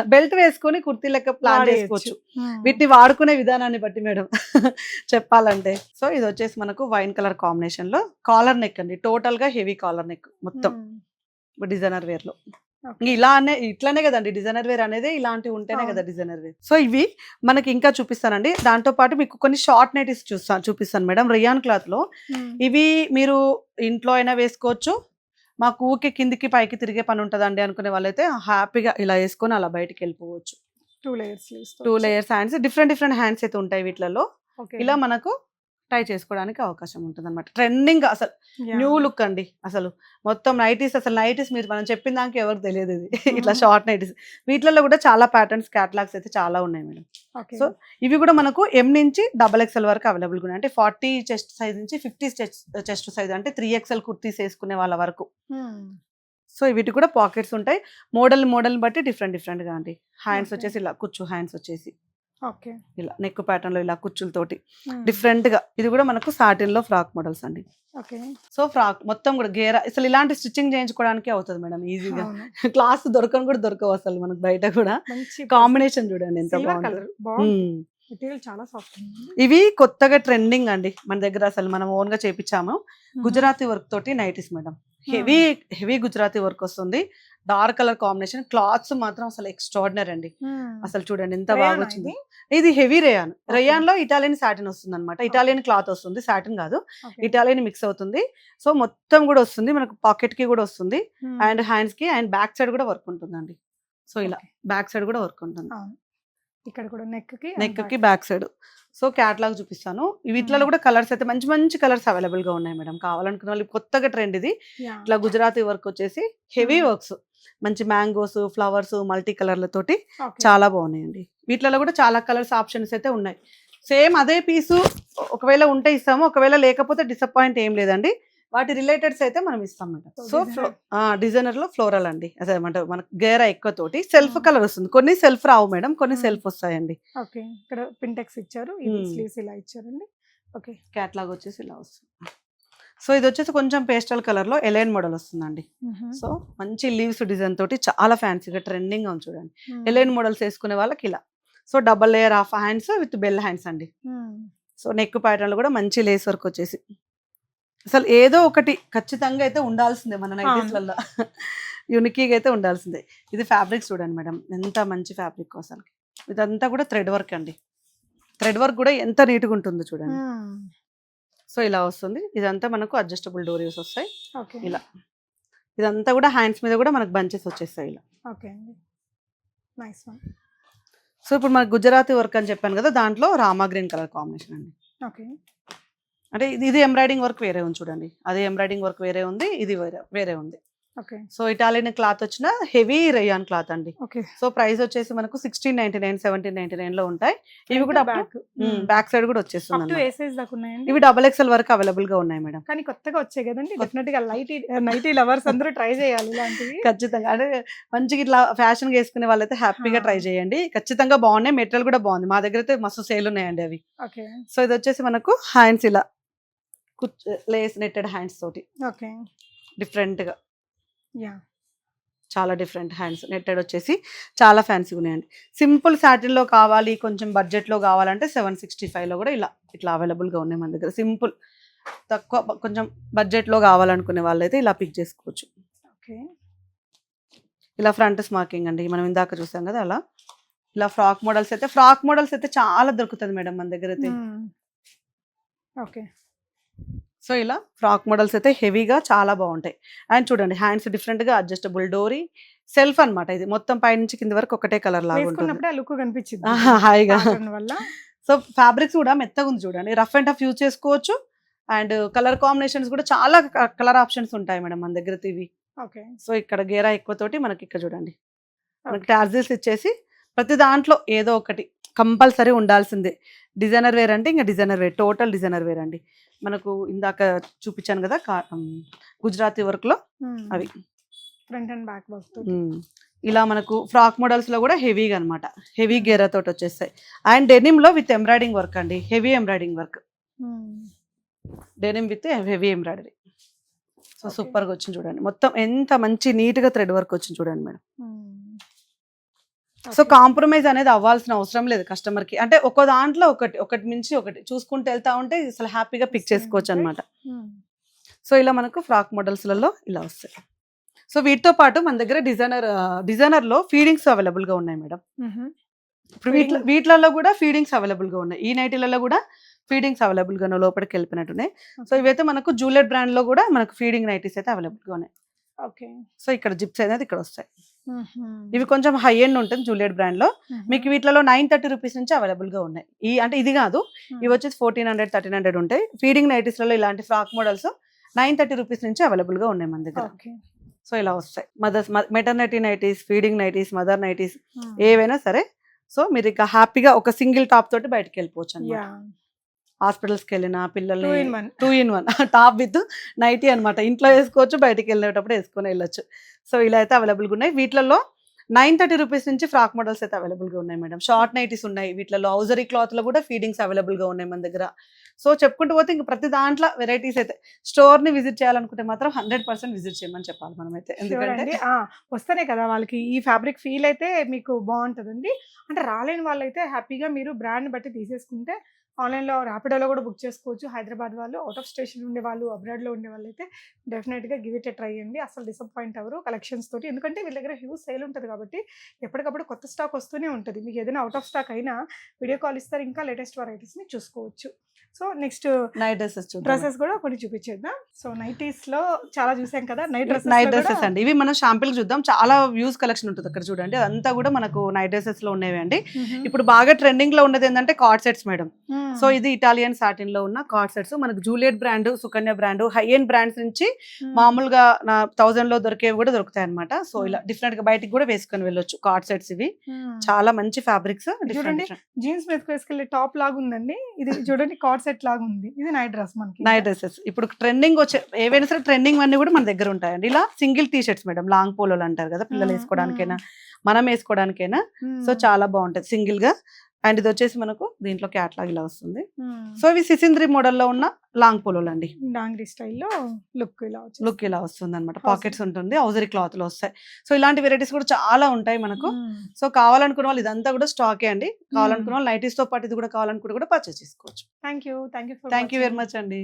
బెల్ట్ వేసుకొని కుర్తీ లెక్క ప్లాన్. చేసుకోవచ్చు. మ్మ్. వీటిని వాడుకునే విధానాన్ని బట్టి మేడం <laughs> చెప్పాలంటే. సో ఇది వచ్చేసి మనకు వైన్ కలర్ కాంబినేషన్లో కాలర్ నెక్ అండి. టోటల్గా హెవీ కాలర్ నెక్ మొత్తం. మ్మ్. డిజైనర్ వేర్లో Okay. ఇలానే ఇట్లానే కదండి డిజైనర్ వేర్ అనేది ఇలాంటివి ఉంటేనే. కదా డిజైనర్ వేర్. సో ఇవి మనకి ఇంకా చూపిస్తానండి. దాంతో పాటు మీకు కొన్ని షార్ట్ నైటీస్ చూస్తాను చూపిస్తాను మేడం రియాన్ క్లాత్లో ఇవి మీరు ఇంట్లో అయినా వేసుకోవచ్చు. మాకు ఊకే కిందికి పైకి తిరిగే పని ఉంటుందండి అనుకునే వాళ్ళైతే హ్యాపీగా ఇలా వేసుకొని అలా బయటికి వెళ్ళిపోవచ్చు. Two layers two layers hands different different hands అయితే ఉంటాయి వీటిలలో. ఇలా మనకు టై చేసుకోవడానికి అవకాశం ఉంటుంది అనమాట ట్రెండింగ్ అసలు న్యూ లుక్ అండి అసలు. మొత్తం నైటీస్ అసలు నైటీస్ మీరు మనం చెప్పిన దానికి ఎవరికి తెలియదు ఇది. <laughs> ఇట్లా Mhm. Short nighties. వీటిలలో కూడా చాలా ప్యాటర్న్స్ క్యాటలాగ్స్ అయితే చాలా ఉన్నాయి మేడం. సో ఇవి కూడా మనకు ఎం నుంచి డబల్ ఎక్స్ఎల్ వరకు అవైలబుల్ ఉన్నాయి అంటే ఫార్టీ చెస్ట్ సైజ్ నుంచి ఫిఫ్టీ చెస్ట్ సైజ్ అంటే త్రీ ఎక్స్ఎల్ కుర్తీస్ వేసుకునే వాళ్ళ వరకు. సో వీటి కూడా పాకెట్స్ ఉంటాయి. మోడల్ మోడల్ బట్టి డిఫరెంట్ డిఫరెంట్గా అండి. హ్యాండ్స్. వచ్చేసి ఇలా కుచ్చు హ్యాండ్స్ వచ్చేసి. ఇలా నెక్ ప్యాటర్న్లో ఇలా కుచ్చులతోటి డిఫరెంట్గా ఇది కూడా మనకు సాటిన్లో ఫ్రాక్ మోడల్స్ అండి. సో ఫ్రాక్ మొత్తం కూడా గేరా అసలు ఇలాంటి స్టిచ్చింగ్ చేయించుకోవడానికి అవుతుంది మేడం ఈజీగా. క్లాస్ దొరకని కూడా దొరకవు అసలు మనకు బయట కూడా. కాంబినేషన్ చూడండి ఎంత బాగుంది. మెటీరియల్ చాలా సాఫ్ట్ ఇవి కొత్తగా ట్రెండింగ్ అండి మన దగ్గర అసలు మనం ఓన్గా చేపించాము గుజరాతీ వర్క్ తోటి nighties madam. Heavy heavy Gujarati work వస్తుంది. Dark colour combination. క్లాత్స్ మాత్రం అసలు ఎక్స్ట్రాడినరీ అండి. అసలు చూడండి ఎంత బాగా వచ్చింది ఇది? Heavy rayon. రేయాన్లో ఇటాలియన్ సాటిన్ వస్తుంది అనమాట ఇటాలియన్ క్లాత్ వస్తుంది. సాటిన్ కాదు. ఇటాలియన్ మిక్స్ అవుతుంది. సో మొత్తం కూడా వస్తుంది. మనకు పాకెట్కి కూడా వస్తుంది. అండ్ హ్యాండ్స్కి అండ్ బ్యాక్ సైడ్ కూడా వర్క్ ఉంటుందండి. సో ఇలా బ్యాక్ సైడ్ కూడా వర్క్ ఉంటుంది. ఇక్కడ కూడా నెక్కి నెక్కి బ్యాక్ సైడ్. సో క్యాట్లాగ్ చూపిస్తాను. వీటిలో. కూడా కలర్స్ అయితే మంచి మంచి కలర్స్ అవైలబుల్గా ఉన్నాయి మేడం. కావాలనుకున్న వాళ్ళు కొత్తగా ట్రెండ్ ఇది. ఇట్లా గుజరాతీ వర్క్ వచ్చేసి హెవీ. వర్క్స్. మంచి మ్యాంగోస్ ఫ్లవర్స్ మల్టీ కలర్లతోటి చాలా బాగున్నాయండి. వీటిలో కూడా చాలా కలర్స్ ఆప్షన్స్ అయితే ఉన్నాయి. సేమ్ అదే పీసు ఒకవేళ ఉంటే ఇస్తాము. ఒకవేళ లేకపోతే డిసప్పాయింట్ ఏం లేదండి. వాటి రిలేటెడ్స్ అయితే మనం ఇస్తాం సో designer- డిజైనర్లో ఫ్లోరల్ అండి. అదే అంటే మనకు గేరా ఎక్కువ తోటి సెల్ఫ్. కలర్ వస్తుంది. కొన్ని సెల్ఫ్ రావు మేడం కొన్ని. సెల్ఫ్ వస్తాయండి. ఓకే ఇక్కడ పింటెక్స్ ఇచ్చారు. స్లీవ్స్ ఇలా ఇచ్చారండి. ఓకే. క్యాట్లాగ్ వచ్చేసి ఇలా వస్తుంది. సో ఇది వచ్చేసి కొంచెం పేస్టల్ కలర్లో ఎలైన్ మోడల్ వస్తుందండి. సో మంచి లీవ్స్ డిజైన్ తోటి చాలా ఫ్యాన్సీగా ట్రెండింగ్ ఉంది చూడండి. ఎలైన్ మోడల్స్ వేసుకునే వాళ్ళకి ఇలా. So double layer of hands with bell hands అండి. సో నెక్ ప్యాటర్న్ కూడా మంచి లేస్ వర్క్ వచ్చేసి. అసలు ఏదో ఒకటి ఖచ్చితంగా అయితే ఉండాల్సిందే మన నైటీస్లలో యునికీగా అయితే ఉండాల్సిందే. ఇది ఫ్యాబ్రిక్స్ చూడండి మేడం. ఎంత మంచి ఫ్యాబ్రిక్ అసలు ఇదంతా కూడా థ్రెడ్ వర్క్ అండి. థ్రెడ్ వర్క్ కూడా ఎంత నీట్గా ఉంటుందో చూడండి. సో ఇలా వస్తుంది. ఇదంతా మనకు అడ్జస్టబుల్ డోరీస్ వస్తాయి. ఓకే. ఇలా. ఇదంతా కూడా హ్యాండ్స్ మీద కూడా మనకు బంచెస్ వచ్చేస్తాయి ఇలా. ఓకే అండి. Nice one. సో ఇప్పుడు మనకు గుజరాతీ వర్క్ అని చెప్పాను కదా దాంట్లో రామా గ్రీన్ కలర్ కాంబినేషన్ అండి. ఓకే. అంటే ఇది ఇది ఎంబ్రాయిడింగ్ వర్క్ వేరే ఉంది చూడండి. అదే ఎంబ్రాయిడింగ్ వర్క్ వేరే ఉంది ఇది వేరే వేరే ఉంది. ఓకే సో ఇటాలియన్ క్లాత్ వచ్చిన హెవీ రేయాన్ క్లాత్ అండి. ఓకే సో ప్రైస్ వచ్చేసి మనకు sixteen ninety nine seventeen ninety నైన్లో ఉంటాయి. ఇవి కూడా బ్యాక్ బ్యాక్ సైడ్ కూడా వచ్చేస్తుంది ఇవి డబల్ ఎక్స్ఎల్ వరకు అవైలబుల్గా ఉన్నాయి మేడం. కానీ కొత్తగా వచ్చాయి కదండి. డెఫినెట్గా లైట్ నైటీ లవర్స్ అందరూ ట్రై చేయాలి ఇలాంటివి. ఖచ్చితంగా. అంటే మంచిగా ఇట్లా ఫ్యాషన్ వేసుకునే వాళ్ళైతే హ్యాపీగా ట్రై. చేయండి. ఖచ్చితంగా బాగున్నాయి. మెటీరియల్ కూడా బాగుంది. మా దగ్గర అయితే మస్తు సేల్ ఉన్నాయండి అవి. ఓకే సో ఇది వచ్చేసి మనకు హ్యాండ్స్ ఇలా లేస్ నెట్టెడ్ హ్యాండ్స్ తోటి. ఓకే. డిఫరెంట్గా యా. చాలా డిఫరెంట్ హ్యాండ్స్ నెట్టెడ్ వచ్చేసి చాలా ఫ్యాన్సీగా ఉన్నాయండి. సింపుల్ సాటిన్లో కావాలి కొంచెం బడ్జెట్లో కావాలంటే సెవెన్ సిక్స్టీ ఫైవ్లో కూడా ఇలా ఇట్లా అవైలబుల్గా ఉన్నాయి మన దగ్గర. సింపుల్. తక్కువ కొంచెం బడ్జెట్లో కావాలనుకునే వాళ్ళైతే ఇలా పిక్ చేసుకోవచ్చు. ఓకే. ఇలా ఫ్రంట్ స్మార్కింగ్ అండి. మనం ఇందాక చూసాం కదా అలా. ఇలా ఫ్రాక్ మోడల్స్ అయితే ఫ్రాక్ మోడల్స్ అయితే చాలా దొరుకుతుంది మేడం మన దగ్గర అయితే. ఓకే. సో ఇలా ఫ్రాక్ మోడల్స్ అయితే హెవీగా చాలా బాగుంటాయి. అండ్ చూడండి హ్యాండ్స్ డిఫరెంట్గా అడ్జస్టబుల్ డోరీ సెల్ఫ్ అన్నమాట ఇది. మొత్తం పైనుంచి కింద వరకు ఒకటే కలర్ లాగా లుక్ కనిపించింది హాయిగా. వల్ల. సో ఫ్యాబ్రిక్స్ కూడా మెత్తగా ఉంది చూడండి. రఫ్ అండ్ టఫ్ యూజ్ చేసుకోవచ్చు. అండ్ కలర్ కాంబినేషన్స్ కూడా చాలా కలర్ ఆప్షన్స్ ఉంటాయి మేడం మన దగ్గర ఇవి ఓకే. సో ఇక్కడ గేరా ఎక్కువ తోటి మనకి ఇక్కడ చూడండి. మనకి టార్జిల్స్ ఇచ్చేసి ప్రతి దాంట్లో ఏదో ఒకటి కంపల్సరీ ఉండాల్సిందే. డిజైనర్ వేర్ అంటే ఇంకా designer wear total designer wear అండి. మనకు ఇందాక చూపించాను కదా గుజరాతీ వర్క్లో అవి. ఫ్రంట్ అండ్ బ్యాక్ ఇలా మనకు ఫ్రాక్ మోడల్స్లో కూడా హెవీగా అనమాట హెవీ గేరా తోటి వచ్చేస్తాయి. అండ్ డెనిమ్లో విత్ ఎంబ్రాయిడింగ్ వర్క్ అండి. Heavy embroidering work. Denim with heavy embroidery. So Okay. సూపర్గా వచ్చింది చూడండి. మొత్తం ఎంత మంచి నీట్గా థ్రెడ్ వర్క్ వచ్చింది చూడండి మేడం. సో కాంప్రమైజ్ అనేది అవ్వాల్సిన అవసరం లేదు కస్టమర్కి అంటే ఒక దాంట్లో ఒకటి ఒకటి మించి ఒకటి చూసుకుంటూ వెళ్తా ఉంటే అసలు హ్యాపీగా పిక్ చేసుకోవచ్చు. అనమాట సో ఇలా మనకు ఫ్రాక్ మోడల్స్లలో ఇలా వస్తాయి. సో వీటితో పాటు మన దగ్గర డిజైనర్ డిజైనర్లో ఫీడింగ్స్ అవైలబుల్గా ఉన్నాయి మేడం. ఇప్పుడు వీటిలో వీటిలలో కూడా ఫీడింగ్స్ అవైలబుల్గా ఉన్నాయి. ఈ నైటీలలో కూడా ఫీడింగ్స్ అవైలబుల్గా లోపలికి వెళ్ళిపోయినట్టున్నాయి. సో ఇవైతే మనకు జూలెట్ బ్రాండ్లో కూడా మనకు ఫీడింగ్ నైటీస్ అయితే అవైలబుల్గా ఉన్నాయి. ఓకే సో ఇక్కడ జిప్స్ అనేది ఇక్కడ వస్తాయి. ఇవి కొంచెం హై ఎండ్ ఉంటుంది జూలియట్ బ్రాండ్లో. మీకు వీటిలో నైన్ థర్టీ రూపీస్ నుంచి అవైలబుల్గా ఉన్నాయి. ఈ అంటే ఇది కాదు. ఇవి వచ్చేసి ఫోర్టీన్ హండ్రెడ్ థర్టీన్ హండ్రెడ్ ఉంటాయి. ఫీడింగ్ నైటీస్లలో ఇలాంటి frock models nine thirty rupees నుంచి అవైలబుల్గా ఉన్నాయి మన దగ్గర. సో ఇలా వస్తాయి. Mothers maternity nighties feeding nighties mother nighties ఏవైనా సరే. సో మీరు ఇక హ్యాపీగా ఒక సింగిల్ టాప్ తోటి బయటకు వెళ్ళిపోవచ్చు అనమాట హాస్పిటల్స్కి వెళ్ళినా పిల్లల్ని two in one. <laughs> Top with nighty అన్నమాట. ఇంట్లో వేసుకోవచ్చు బయటికి వెళ్ళేటప్పుడు వేసుకొని వెళ్ళొచ్చు. సో ఇలా అయితే అవైలబుల్గా ఉన్నాయి. వీటిలలో నైన్ థర్టీ రూపీస్ నుంచి ఫ్రాక్ మోడల్స్ అయితే అవైలబుల్గా ఉన్నాయి మేడం. షార్ట్ నైటీస్ ఉన్నాయి వీటిలో ఔజరీ క్లాత్లో కూడా ఫీడింగ్స్ అవైలబుల్గా ఉన్నాయి మన దగ్గర. సో చెప్పుకుంటూ పోతే ఇంక ప్రతి దాంట్లో వెరైటీస్ అయితే. స్టోర్ని విజిట్ చేయాలనుకుంటే మాత్రం హండ్రెడ్ పర్సెంట్ విజిట్ చేయమని చెప్పాలి మనం అయితే ఎందుకంటే వస్తేనే కదా వాళ్ళకి ఈ ఫ్యాబ్రిక్ ఫీల్ అయితే మీకు బాగుంటుందండి. అంటే రాలేని వాళ్ళైతే హ్యాపీగా మీరు బ్రాండ్ బట్టి తీసేసుకుంటే ఆన్లైన్లో ర్యాపిడోలో కూడా బుక్ చేసుకోవచ్చు. హైదరాబాద్ వాళ్ళు అవుట్ ఆఫ్ స్టేషన్ ఉండే వాళ్ళు అబ్రాడ్లో ఉండే వాళ్ళు అయితే డెఫినెట్గా గివ్ ఇట్ ట్రై చేయండి అసలు డిసప్పాయింట్ అవ్వరు కలెక్షన్స్ తోటి. ఎందుకంటే వీళ్ళ దగ్గర హ్యూజ్ సేల్ ఉంటుంది కాబట్టి ఎప్పటికప్పుడు కొత్త స్టాక్ వస్తూనే ఉంటుంది. మీకు ఏదైనా అవుట్ ఆఫ్ స్టాక్ అయినా వీడియో కాల్ ఇస్తారు. ఇంకా లేటెస్ట్ వెరైటీస్ని చూసుకోవచ్చు. So next night dresses dresses కూడా కొన్ని చూపించేద్దాం. సో నైటీస్లో చాలా చూసాం కదా నైట్ డ్రెస్సెస్ నైట్ డ్రెస్సెస్ అండి. ఇవి మనం షాంపిల్ చూద్దాం. చాలా వ్యూస్ కలెక్షన్ ఉంటుంది అక్కడ చూడండి. అదంతా కూడా మనకు నైట్ డ్రెస్సెస్లో ఉన్నవి అండి. ఇప్పుడు బాగా ట్రెండింగ్లో ఉన్నది ఏంటంటే కార్డ్ సెట్స్ మేడం సో ఇది ఇటాలియన్ సాటిన్లో ఉన్న కార్డ్ సెట్స్ మనకు Juliet brand Sukanya brand high end brands నుంచి మామూలుగా నా థౌజండ్లో దొరికేవి కూడా దొరుకుతాయి అనమాట సో ఇలా డిఫరెంట్గా బయటికి కూడా వేసుకొని వెళ్ళొచ్చు కార్డ్ సెట్స్ ఇవి. చాలా మంచి ఫ్యాబ్రిక్స్ చూడండి. జీన్స్ మీద వేసుకెళ్ళే టాప్ లాగా ఉందండి ఇది చూడండి కార్డ్ సెట్ లాగా ఉంది. ఇది నైట్ డ్రెస్ మనకి. నైట్ డ్రెస్సెస్ ఇప్పుడు ట్రెండింగ్ వచ్చే ఏవైనా సరే ట్రెండింగ్ అన్ని కూడా మన దగ్గర ఉంటాయండి. ఇలా single T shirts madam long పోలోలు అంటారు కదా పిల్లలు వేసుకోవడానికైనా మనం వేసుకోవడానికైనా. సో చాలా బాగుంటది. సింగిల్గా అండ్ ఇది వచ్చేసి మనకు దీంట్లో క్యాట్లాగ్ ఇలా వస్తుంది. సో ఇవి సిసింద్రి మోడల్లో ఉన్న లాంగ్ పోలోలు అండి డాంగ్రీ స్టైల్లో లుక్ ఇలా. లుక్ ఇలా వస్తుంది అనమాట. పాకెట్స్ ఉంటుంది ఔజరీ క్లాత్లో వస్తాయి. సో ఇలాంటి వెరైటీస్ కూడా చాలా ఉంటాయి మనకు. సో కావాలనుకున్న వాళ్ళు ఇదంతా కూడా స్టాకే అండి. కావాలనుకున్న వాళ్ళు నైటీస్తో పాటు ఇది కూడా కావాలనుకుంటే కూడా పర్చేస్ చేసుకోవచ్చు. Thank you thank you thank you very much అండి.